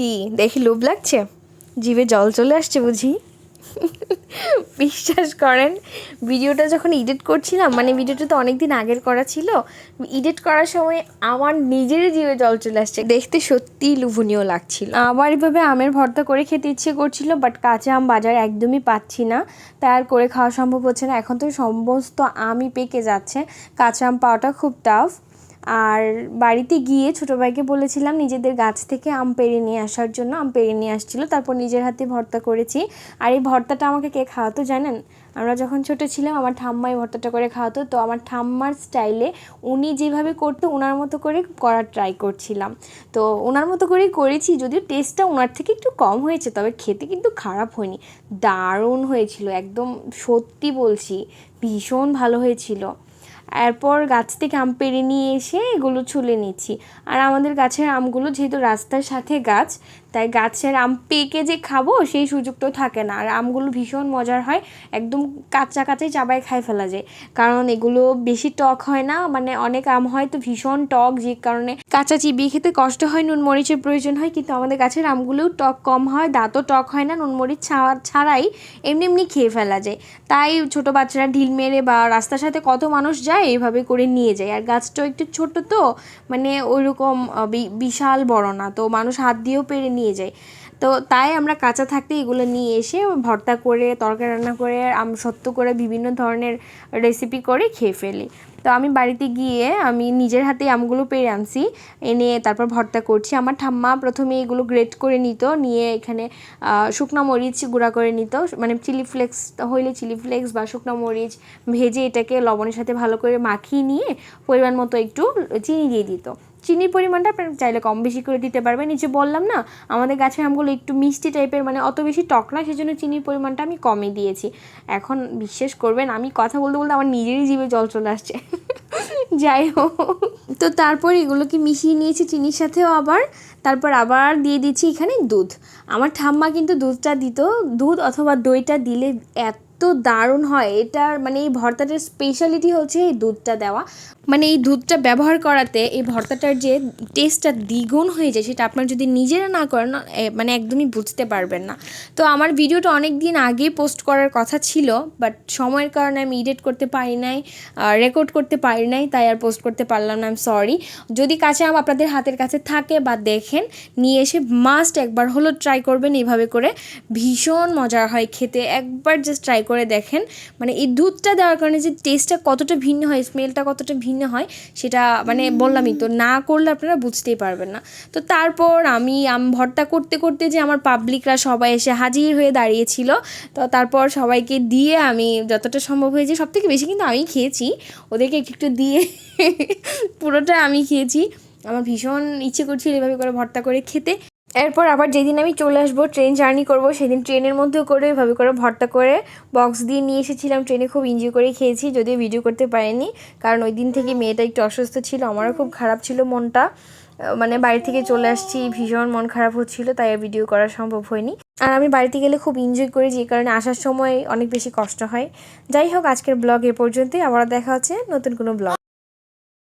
কি দেখি লোভ লাগছে? জিভে জল চলে আসছে বুঝি? বিশ্বাস করেন, ভিডিওটা যখন এডিট করছিলাম মানে ভিডিওটা তো অনেক দিন আগের করা ছিল এডিট করার সময় আমার নিজেরই জিভে জল চলে আসছে। দেখতে সত্যিই লোভনীয় লাগছিল। আমার এভাবে আমের ভর্তা করে খেতে ইচ্ছে করছিল বাট কাঁচা আম বাজার একদমই পাচ্ছি না। তাই আর করে খাওয়া সম্ভব হচ্ছে না। এখন তো সমস্ত আমই পেকে যাচ্ছে। কাঁচা আম পাওয়াটা খুব টাফ আর বাড়িতে গিয়ে ছোটো ভাইকে বলেছিলাম নিজেদের গাছ থেকে আম পেড়ে নিয়ে আসার জন্য, আম পেড়ে নিয়ে আসছিল। তারপর নিজের হাতে ভর্তা করেছি। আর এই ভর্তাটা আমাকে কে খাওয়াতো জানেন? আমরা যখন ছোট ছিলাম, আমার ঠাম্মা এই ভর্তাটা করে খাওয়াতো। তো আমার ঠাম্মার স্টাইলে উনি যেভাবে করতো ওনার মতো করে করার ট্রাই করছিলাম। তো ওনার মতো করেই করেছি, যদিও টেস্টটা ওনার থেকে একটু কম হয়েছে, তবে খেতে কিন্তু খারাপ হয়নি। দারুণ হয়েছিল, একদম সত্যি বলছি, ভীষণ ভালো হয়েছিল। এরপর গাছ থেকে আম পেড়ে নিয়ে এসে এগুলো ছুলে নিচ্ছি। আর আমাদের গাছের আমগুলো যেহেতু রাস্তার সাথে গাছ তাই গাছের আম পেকে যে খাব, সেই সুযোগটাও থাকে না। আর আমগুলো ভীষণ মজার হয়, একদম কাঁচা কাঁচাই চাবায় খাই ফেলা যায়। কারণ এগুলো বেশি টক হয় না মানে অনেক আম হয় তো ভীষণ টক, যে কারণে কাঁচা চিবিয়ে খেতে কষ্ট হয়, নুন মরিচের প্রয়োজন হয়, কিন্তু আমাদের গাছের আমগুলোও টক কম হয়, দাঁতও টক হয় না, নুন মরিচ ছাড়া, ছাড়াই এমনি এমনি খেয়ে ফেলা যায়। তাই ছোট বাচ্চারা ঢিল মেরে বা রাস্তার সাথে কত মানুষ যায় এইভাবে করে নিয়ে যায়। আর গাছটাও একটু ছোট তো মানে ওইরকম বিশাল বড় না, তো মানুষ হাত দিয়েও পেরে নিয়ে যাই। তো তাই আমরা কাঁচা থাকতে এগুলো নিয়ে এসে ভর্তা করে, তরকারি রান্না করে, আম সত্য করে বিভিন্ন ধরনের রেসিপি করে খেয়ে ফেলি। তো আমি বাড়িতে গিয়ে আমি নিজের হাতে আমগুলো পেরে আনছি, এনে তারপর ভর্তা করছি। আমার ঠাম্মা প্রথমে এগুলো গ্রেট করে নিত, নিয়ে এখানে শুকনো মরিচ গুঁড়া করে নিত। মানে চিলি ফ্লেক্স হইলে চিলি ফ্লেক্স বা শুকনো মরিচ ভেজে এটাকে লবণের সাথে ভালো করে মাখিয়ে নিয়ে পরিমাণ মতো একটু চিনি দিয়ে দিত। চিনির পরিমাণটা আপনারা চাইলে কম বেশি করে দিতে পারবেন। নিচে বললাম না, আমাদের গাছের আমগুলো একটু মিষ্টি টাইপের মানে অত বেশি টক না, সেজন্য চিনির পরিমাণটা আমি কমই দিয়েছি। এখন বিশ্বাস করবেন, আমি কথা বলতে বলতে আমার নিজেরই জীবে জল চলে আসছে। যাই হোক। তো তারপর এগুলোকে মিশিয়ে নিয়েছি চিনির সাথেও আবার? তারপর আবার দিয়ে দিচ্ছি এখানে দুধ। আমার ঠাম্মা কিন্তু দুধটা দিত, দুধ অথবা দইটা দিলে এত দারুণ হয়। এটার মানে এই ভর্তাটার স্পেশালিটি হচ্ছে এই দুধটা দেওয়া। মানে এই দুধটা ব্যবহার করাতে এই ভর্তাটার যে টেস্টটা দ্বিগুণ হয়ে যায়, সেটা আপনার যদি নিজেরা না করেন মানে একদমই বুঝতে পারবেন না। তো আমার ভিডিওটা অনেক দিন আগেই পোস্ট করার কথা ছিল বাট সময়ের কারণে আমি এডিট করতে পারি নাই রেকর্ড করতে পারি নাই, তাই আর পোস্ট করতে পারলাম না আই সরি যদি কাছে আম আপনাদের হাতের কাছে থাকে বা দেখেন, নিয়ে এসে মাস্ট একবার হলো ট্রাই করবেন এইভাবে করে। ভীষণ মজার হয় খেতে, একবার জাস্ট ট্রাই করে দেখেন। মানে এই দুধটা দেওয়ার কারণে যে টেস্টটা কতটা ভিন্ন হয় স্মেলটা কতটা ভিন্ন হয় সেটা মানে বললামই তো না করলে আপনারা বুঝতেই পারবেন না। তো তারপর আমি আম ভর্তা করতে করতে যে আমার পাবলিকরা সবাই এসে হাজির হয়ে দাঁড়িয়েছিল তো তারপর সবাইকে দিয়ে আমি যতটা সম্ভব হয়েছে সব থেকে বেশি কিন্তু আমি খেয়েছি ওদেরকে একটু একটু দিয়ে পুরোটা আমি খেয়েছি। আমার ভীষণ ইচ্ছে করছিল এভাবে করে ভর্তা করে খেতে। এরপর আবার যেদিন আমি চলে আসব ট্রেন জার্নি করব, সেদিন ট্রেনের মধ্যেও করে এভাবে করে ভর্তা করে বক্স দিয়ে নিয়ে এসেছিলাম। ট্রেনে খুব এনজয় করে খেয়েছি, যদিও ভিডিও করতে পারিনি। কারণ ওই দিন থেকে মেয়েটা একটু অসুস্থ ছিল, আমারও খুব খারাপ ছিল মনটা। মানে বাড়ি থেকে চলে আসছি, ভীষণ মন খারাপ হচ্ছিল, তাই আর ভিডিও করা সম্ভব হয়নি। আর আমি বাড়িতে গেলে খুব এনজয় করি, যে কারণে আসার সময় অনেক বেশি কষ্ট হয়। যাই হোক, আজকের ব্লগ এ পর্যন্তই আবার দেখা হচ্ছে নতুন কোনো ব্লগ